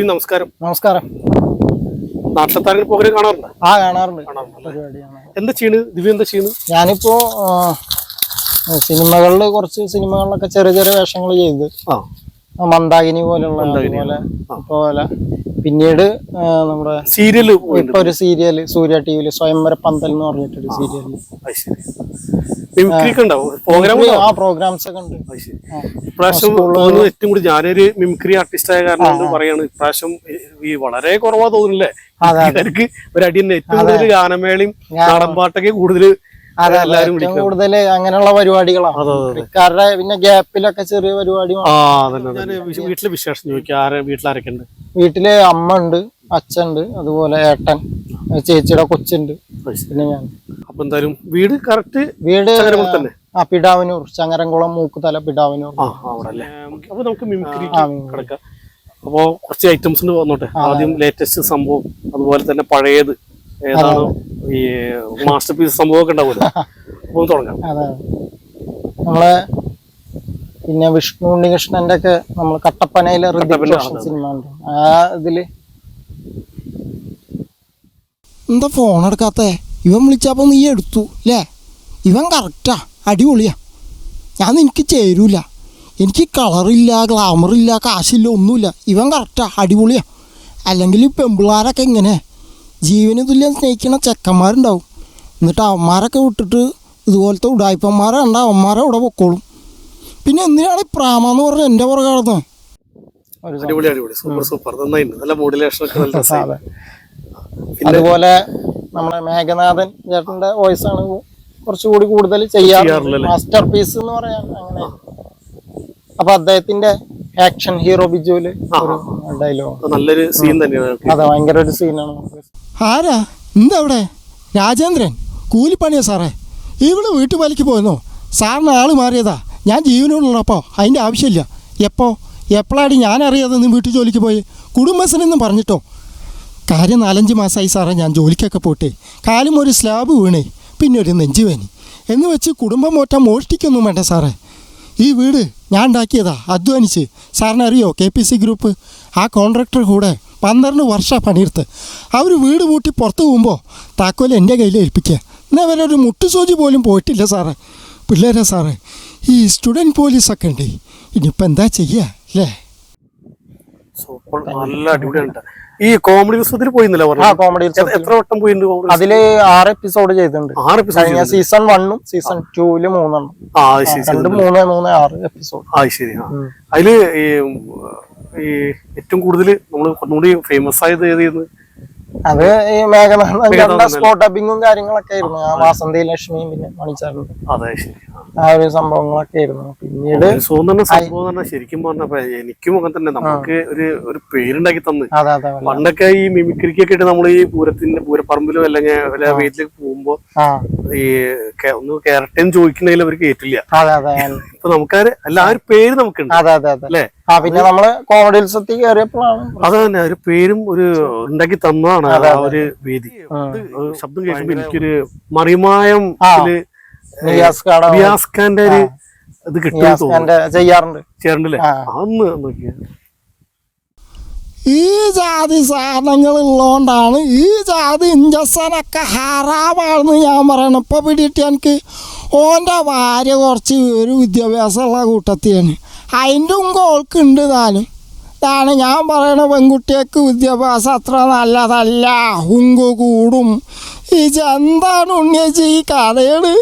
ബിബി നമസ്കാരം. നമസ്കാരം. നാട്ടിലെത്താൻ പോകരെ കാണാറുണ്ട്? ആ കാണാറുണ്ട്. പരിപാടിയാണ്. എന്താ ചെയ്യണ്? ദിവ്യ എന്താ ചെയ്യുന്നു ഞാനിപ്പോ സിനിമകളിൽ സിനിമകളിൽ കുറച്ച് സിനിമകളിലൊക്കെ ചെറിയ ചെറിയ വേഷങ്ങൾ ചെയ്ത് മന്ദാകിനി പോലുള്ള അതുപോലെ പോലെ പിന്നീട് നമ്മുടെ സീരിയൽ ഇപ്പൊ ഒരു സീരിയൽ സൂര്യ ടി വിയിൽ സ്വയംവര പന്തൽ എന്ന് പറഞ്ഞിട്ടൊരു പ്രോഗ്രാം ആ പ്രോഗ്രാംസ് ഒക്കെ ഉണ്ട്. ഇപ്രാവശ്യം ഏറ്റവും കൂടി ഞാനൊരു മിമിക്രി ആർട്ടിസ്റ്റ് ആയ കാരണം കൊണ്ട് പറയാണ്. ഇപ്രാവശ്യം ഈ വളരെ കുറവാ തോന്നുന്നില്ലേ? ഇവർക്ക് ഒരു അടി തന്നെ. ഏറ്റവും കൂടുതൽ ഗാനമേളയും നാടൻപാട്ടൊക്കെ കൂടുതൽ എല്ലാവരും കൂടുതൽ അങ്ങനെയുള്ള പരിപാടികളാണ് അതെ പിന്നെ ഗ്യാപ്പിലൊക്കെ ചെറിയ പരിപാടി വീട്ടിലെ വിശേഷം ചോദിക്കാം. ആരെ വീട്ടിലാരൊക്കെ ഉണ്ട് വീട്ടിൽ അമ്മ ഉണ്ട് അച്ഛൻ ഉണ്ട് അതുപോലെ ഏട്ടൻ ചേച്ചിയുടെ കൊച്ചുണ്ട് പിന്നെ ഞാൻ. അപ്പൊ എന്തായാലും വീട് കറക്റ്റ് വീട് ചങ്ങരകുളം ആ പിടാവനൂർ ചങ്ങരംകുളം മൂക്കുതല പിടാവനൂർ. അവിടെ അല്ലേ അപ്പൊ നമുക്ക് മിമിക്രി കിടക്കാം. അപ്പോ കുറച്ച് ഐറ്റംസ് വന്നോട്ടെ. ആദ്യം ലേറ്റസ്റ്റ് സംഭവം അതുപോലെ തന്നെ പഴയത്. ഏതാണ് ഈ മാസ്റ്റർ പീസ് സംഭവമൊക്കെ ഉണ്ടാവുമല്ലോ. അപ്പൊ തുടങ്ങാം. അതെ നമ്മളെ പിന്നെ വിഷ്ണു ഉണ്ണികൃഷ്ണന്റെ ഒക്കെ നമ്മൾ കട്ടപ്പനയിലെ സിനിമ ഉണ്ട് ആ ഇതിൽ എന്താ ഫോൺ എടുക്കാത്ത? ഇവൻ വിളിച്ചപ്പോ നീ എടുത്തു അല്ലേ ഇവൻ കറക്റ്റാ അടിപൊളിയാ. ഞാൻ എനിക്ക് ചേരൂല. എനിക്ക് കളറില്ല ഗ്ലാമറില്ല കാശില്ല ഒന്നുമില്ല. ഇവൻ കറക്റ്റാ അടിപൊളിയാ. അല്ലെങ്കിൽ ഈ പെമ്പിള്ളാരൊക്കെ ഇങ്ങനെ ജീവന് തുല്യം സ്നേഹിക്കുന്ന ചെക്കന്മാരുണ്ടാവും. എന്നിട്ട് അവന്മാരൊക്കെ വിട്ടിട്ട് ഇതുപോലത്തെ ഉടായ്പന്മാരെ കണ്ട അവന്മാരെ ഇവിടെ പൊക്കോളും. പിന്നെ എന്തിനാണ് ഈ പ്രാമെന്ന് പറഞ്ഞ എന്റെ പുറകെ നടന്നത് അടിപൊളി അടിപൊളി. Super super. നന്നായിട്ടുണ്ട് നല്ല മോഡുലേഷൻ ഒക്കെ നല്ല രസമായി. അതുപോലെ നമ്മുടെ മേഘനാഥൻ ചേട്ടന്റെ വോയിസ് ആണ് കുറച്ചുകൂടി കൂടുതൽ ചെയ്യാറ്. ചെയ്യാറുള്ളല്ലേ? മാസ്റ്റർ പീസ് എന്ന് പറയാൻ അങ്ങനെ. അപ്പൊ അദ്ദേഹത്തിന്റെ ആക്ഷൻ ഹീറോ ബിജുവിൽ ഒരു ഡയലോഗ് നല്ലൊരു സീൻ തന്നെയാണ്. അതെ ഭയങ്കര ഒരു സീനാണ് ആരാ? എന്തവിടെ രാജേന്ദ്രൻ. കൂലിപ്പണിയാ സാറേ. ഇവിടെ വീട്ടുപാലിക്ക് പോയെന്നോ? സാറിന് ആൾ മാറിയതാ. ഞാൻ ജീവനോടുള്ളപ്പോ അതിന്റെ ആവശ്യമില്ല. എപ്പോൾ എപ്പോഴാടി ഞാൻ അറിയാതെ നീ വീട്ടു ജോലിക്ക് പോയി? കുടുംബശ്രീന്നും പറഞ്ഞിട്ടോ? കാര്യം നാലഞ്ച് മാസമായി സാറേ ഞാൻ ജോലിക്കൊക്കെ പോട്ടെ. കാലും ഒരു സ്ലാബ് വീണേ. പിന്നെ ഒരു നെഞ്ചുവേനി എന്ന് വെച്ച് കുടുംബം മോറ്റാൻ മോഷ്ടിക്കൊന്നും വേണ്ട സാറേ. ഈ വീട് ഞാൻ ഉണ്ടാക്കിയതാ. അധ്വാനിച്ച്. സാറിനറിയോ? K P C group. ആ കോൺട്രാക്ടർ കൂടെ പന്ത്രണ്ട് വർഷം പണിയെടുത്ത്. അവർ വീട് പൂട്ടി പുറത്ത് പോകുമ്പോൾ താക്കോൽ എന്റെ കയ്യിൽ ഏൽപ്പിക്കുക എന്നാൽ അവരൊരു മുട്ടുസൂചി പോലും പോയിട്ടില്ല സാറേ. പിള്ളേരെ സാറേ ഈ സ്റ്റുഡന്റ് പോലീസൊക്കെ ഉണ്ട്. ഇനിയിപ്പോൾ എന്താ ചെയ്യുക അല്ലേ? നല്ല അടിപൊളിയാണ് ഈ കോമഡി ഉത്സവത്തിൽ പോയിന്നില്ല ആ കോമഡി എത്ര വട്ടം പോയിട്ടുണ്ട് അതിൽ ആറ് എപ്പിസോഡ് ചെയ്തിട്ടുണ്ട്? ആറ് എപ്പിസോഡ് സീസൺ വണ്ണും സീസൺ ടൂവിൽ മൂന്നെണ്ണം. രണ്ട് മൂന്ന് മൂന്ന് ആറ് എപ്പിസോഡ് ആ ശരി അതിൽ ഈ ഈ ഏറ്റവും കൂടുതൽ നമ്മൾ ഒന്നുകൂടി ഫേമസ് ആയത് ഏത് ചെയ്യുന്നത്? അത് ഈ മേഘനാഥന്റെ സ്പോട്ട് ഡബിങ്ങും കാര്യങ്ങളൊക്കെ ആയിരുന്നു. ആ വാസന്തി ലക്ഷ്മിയും പിന്നെ മണിച്ചാറിന്റെ അതെ ശരി. ആ. ഒരു സംഭവങ്ങളൊക്കെ ആയിരുന്നു. പിന്നീട് സംഭവം തന്നെ ശരിക്കും പറഞ്ഞപ്പോ എനിക്കും അങ്ങനെ തന്നെ. നമുക്ക് ഒരു ഒരു പേരുണ്ടാക്കി തന്നു. അതെ അതെ പണ്ടൊക്കെ ഈ മിമിക്രിക്കൊക്കെ ആയിട്ട് നമ്മൾ ഈ പൂരത്തിന്റെ പൂരപ്പറമ്പിലോ അല്ലെങ്കിൽ വീട്ടിലേക്ക് പോകുമ്പോ ഈ ഒന്ന് കേരട്ടേന്ന് ചോദിക്കണമെങ്കിൽ അവർക്ക് കേട്ടില്ല ഇപ്പൊ നമുക്കാര് അല്ല ആ ഒരു പേര് നമുക്കുണ്ട്. അല്ലേ? പിന്നെ നമ്മൾ കോമഡി ഉത്സവത്തിൽ കയറിയപ്പോഴാണ്. അത് തന്നെ ഒരു പേരും ഒരു ഉണ്ടാക്കി തന്നതാണ് ആ ഒരു വേദി. ശബ്ദം കേൾക്കുമ്പോ എനിക്കൊരു മറിമായം റിയാസ് ഖാന്റെ ഒരു ഇത് കിട്ടും ചെയ്യാറുണ്ട്. ചേരണ്ടല്ലേ അന്ന് നോക്കിയാ. ഈ ജാതി സാധനങ്ങൾ ഉള്ളതുകൊണ്ടാണ് ഈ ജാതി ഇഞ്ചസനൊക്കെ ഹറാമാണെന്ന് ഞാൻ പറയണം ഇപ്പോൾ പിടിയിട്ട് എനിക്ക് ഓന്റെ ഭാര്യ കുറച്ച് ഒരു വിദ്യാഭ്യാസമുള്ള കൂട്ടത്തിയാണ്. അതിന്റെ ഓൾക്കുണ്ട് താനും. ഇതാണ് ഞാൻ പറയണ പെൺകുട്ടികൾക്ക് വിദ്യാഭ്യാസം അത്ര നല്ലതല്ല. ഉങ്ക് കൂടും. ഈ ഇതെന്താണ് ഉണ്ണിയച്ചി ഈ കഥയാണ്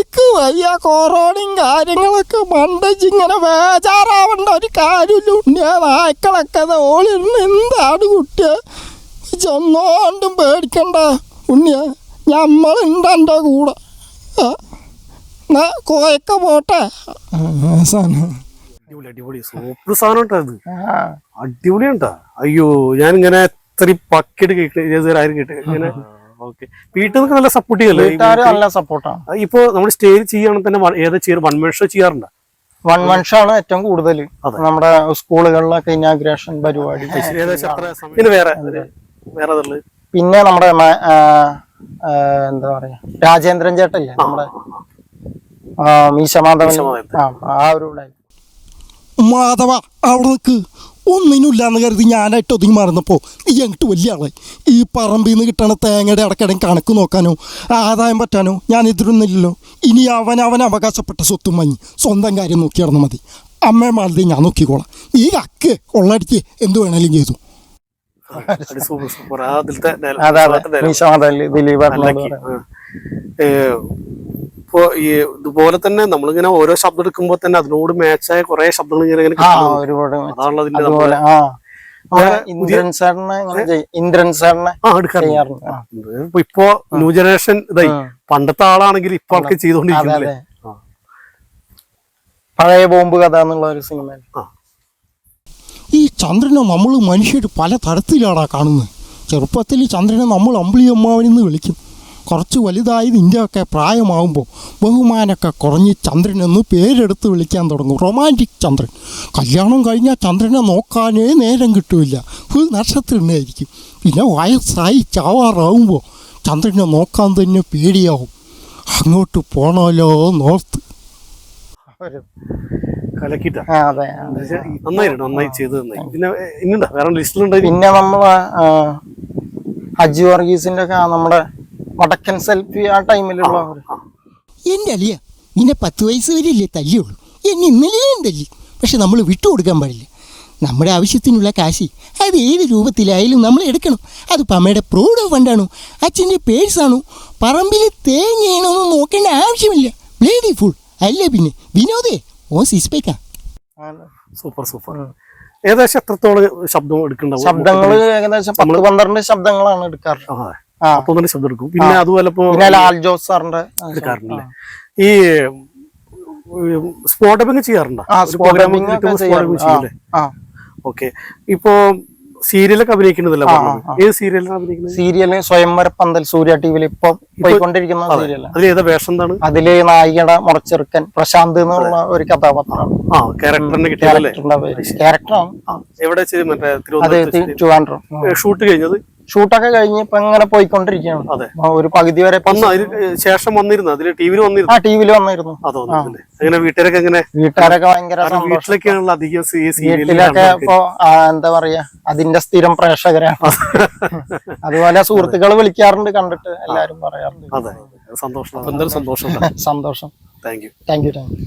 ഇക്ക് വയ്യ കൊറോണയും കാര്യങ്ങളൊക്കെ മണ്ടച്ച് ഇങ്ങനെ ബേജാറാവേണ്ട ഒരു കാര്യമില്ല. ഉണ്ണിയ നായ്ക്കളൊക്കെ ഓളിരുന്ന് എന്താണ് കുട്ടിയ? ചെന്നോണ്ടും പേടിക്കണ്ട. ഉണ്ണിയ ഞമ്മളുണ്ട് എന്റെ കൂടെ. എന്നാ കോയൊക്കെ പോട്ടെ? അടിപൊളി അടിപൊളി. സൂപ്പർ സാധനം അത് അടിപൊളിയാണ്ടാ അയ്യോ ഞാനിങ്ങനെ ഇങ്ങനെ ഇത്രയും പക്കിട്ട് കേട്ട് ആരും കേട്ട് ഇങ്ങനെ ഓക്കെ. വീട്ടിൽ നിന്നൊക്കെ നല്ല സപ്പോർട്ട് ചെയ്യല്ലേ? നല്ല സപ്പോർട്ടാണ് ഇപ്പൊ നമ്മൾ സ്റ്റേ ചെയ്യുകയാണെങ്കിൽ തന്നെ ഏതാ ചെയ്യാറ് വൺ ഷോ ചെയ്യാറുണ്ടോ? വൺ മനുഷ്യാണ് ഏറ്റവും കൂടുതൽ. നമ്മുടെ സ്കൂളുകളിലൊക്കെ ഇനാഗ്രേഷൻ പരിപാടി. പിന്നെ വേറെ വേറെ പിന്നെ നമ്മുടെ എന്താ പറയാ? രാജേന്ദ്രൻ ചേട്ടല്ലേ നമ്മുടെ മീശമാധവ മീശമാധവൻ. ആ ഒരു മാധവ അവിടെ നിൽക്ക് ഒന്നിനുമില്ലാന്ന് കരുതി ഞാനായിട്ട് ഒതുങ്ങി മാറുന്നപ്പോൾ ഈ അങ്ങോട്ട് വലിയ ആളെ ഈ പറമ്പിൽ നിന്ന് കിട്ടണ തേങ്ങയുടെ അടക്കടയും കണക്ക് നോക്കാനോ ആദായം പറ്റാനോ ഞാൻ എതിരൊന്നുമില്ലല്ലോ. ഇനി അവൻ അവൻ അവകാശപ്പെട്ട സ്വത്തും വാങ്ങി സ്വന്തം കാര്യം നോക്കി നടന്നാൽ മതി. അമ്മയെ മാലതി ഞാൻ നോക്കിക്കോളാം. ഈ അക്ക് കൊള്ളടിക്ക് എന്ത് വേണേലും ചെയ്തു. Super super. അതിലത്തെ ദിലീപ് ഇപ്പൊ ഈ ഇതുപോലെ തന്നെ നമ്മളിങ്ങനെ ഓരോ ശബ്ദം എടുക്കുമ്പോ തന്നെ അതിനോട് മാച്ചായ കുറെ ശബ്ദങ്ങൾ ഇങ്ങനെ അതാണല്ലോ അതിന്റെ ഇന്ദ്രൻ സാറിനെ ഇന്ദ്രൻ സാറിനെ ഇപ്പൊ ഇപ്പോ ന്യൂ ജനറേഷൻ ഇതായി. പണ്ടത്തെ ആളാണെങ്കിൽ ഇപ്പൊ ആൾക്ക് ചെയ്തോണ്ടിരിക്കുന്നത് ചെയ്തോണ്ടിരിക്കുന്നില്ലേ? പഴയ ബോംബ് കഥ എന്നുള്ള ഒരു സിനിമ ഈ ചന്ദ്രനെ നമ്മൾ മനുഷ്യർ പല തരത്തിലാണ് കാണുന്നത്. ചെറുപ്പത്തിൽ ചന്ദ്രനെ നമ്മൾ അമ്പിളി അമ്മാവനെന്ന് വിളിക്കും. കുറച്ച് വലുതായി നിന്റെയൊക്കെ പ്രായമാകുമ്പോൾ ബഹുമാനമൊക്കെ കുറഞ്ഞ് ചന്ദ്രനെന്ന് പേരെടുത്ത് വിളിക്കാൻ തുടങ്ങും. റൊമാന്റിക് ചന്ദ്രൻ. കല്യാണം കഴിഞ്ഞാൽ ചന്ദ്രനെ നോക്കാനേ നേരം കിട്ടില്ല. ഫുൾ നക്ഷത്രമായിരിക്കും പിന്നെ വയസ്സായി ചാവാറാവുമ്പോൾ ചന്ദ്രനെ നോക്കാൻ തന്നെ പേടിയാവും. അങ്ങോട്ട് പോണല്ലോ നോർത്ത്. പിന്നെ നമ്മൾ ഹജ്ജ് വർഗീസിന്റെ ഒക്കെ നമ്മുടെ വടക്കൻ സെൽഫി ആ ടൈമിലുള്ള എന്റെ അലിയ നിന്നെ പത്ത് വയസ്സ് വരെയല്ലേ തല്ലിയുള്ളൂ എന്നെ ഇന്നലെയും തല്ലി. പക്ഷെ നമ്മൾ വിട്ടുകൊടുക്കാൻ പാടില്ല. നമ്മുടെ ആവശ്യത്തിനുള്ള കാശി അത് ഏത് രൂപത്തിലായാലും നമ്മൾ എടുക്കണം. അത് പമ്മയുടെ പ്രൗഡ് ഫണ്ടാണോ അച്ഛന്റെ പേഴ്സാണോ പറമ്പിൽ തേങ്ങയാണോന്ന് നോക്കേണ്ട ആവശ്യമില്ല. ബ്ലേഡി ഫുൾ അല്ലേ പിന്നെ വിനോദേ ഓ സിസ്പേക്കാ സൂപ്പർ സൂപ്പർ. ഏകദേശം എത്രത്തോളം ശബ്ദം എടുക്കണ്ടാവും? ശബ്ദങ്ങൾ ഏകദേശം പത്ത് പന്ത്രണ്ട് ശബ്ദങ്ങളാണ് എടുക്കാറ്. അപ്പൊ തന്നെ ശബ്ദം എടുക്കും. പിന്നെ അതുപോലെ ഇപ്പൊ ലാൽ ജോസ് സാറിന്റെ എടുക്കാറുണ്ടല്ലേ ഈ സ്പോട്ട് ഡബിങ് ചെയ്യാറുണ്ടോ? ഓക്കെ ഇപ്പോ സീരിയലൊക്കെ അഭിനയിക്കുന്നതല്ല ഏത് സീരിയലാണ് അഭിനയിക്കുന്നത്? സീരിയൽ സ്വയംവര പന്തൽ സൂര്യ ടിവിയിൽ ഇപ്പൊ പോയിക്കൊണ്ടിരിക്കുന്ന. സീരിയലാണ് അതിൽ ഏതാ വേഷം എന്താണ്? അതിൽ നായികയുടെ മുറച്ചെറുക്കൻ പ്രശാന്ത് എന്നുള്ള ഒരു കഥാപാത്രമാണ് ആ ക്യാരക്ടറിന്റെ ക്യാരക്ടറാണ് എവിടെ മറ്റേ ഷൂട്ട് കഴിഞ്ഞത്? ഷൂട്ടൊക്കെ കഴിഞ്ഞ് ഇപ്പൊ ഇങ്ങനെ പോയിക്കൊണ്ടിരിക്കുകയാണ്. അതെ. ഒരു പകുതി വരെ ശേഷം വന്നിരുന്നു. അതിൽ ടി വിയിൽ വന്നിരുന്നു. ആ ടി വിയിൽ വന്നിരുന്നു. അതോ അങ്ങനെ വീട്ടുകാരൊക്കെ എങ്ങനെ? വീട്ടുകാരൊക്കെ ഭയങ്കര വീട്ടിലൊക്കെയാണല്ലോ അധികം വീട്ടിലൊക്കെ ഇപ്പൊ എന്താ പറയാ അതിന്റെ സ്ഥിരം പ്രേക്ഷകരാണ്. അതുപോലെ സുഹൃത്തുക്കൾ വിളിക്കാറുണ്ട് കണ്ടിട്ട് എല്ലാരും പറയാറുണ്ട്. അതെ. സന്തോഷം സന്തോഷം. സന്തോഷം. Thank you thank you thank you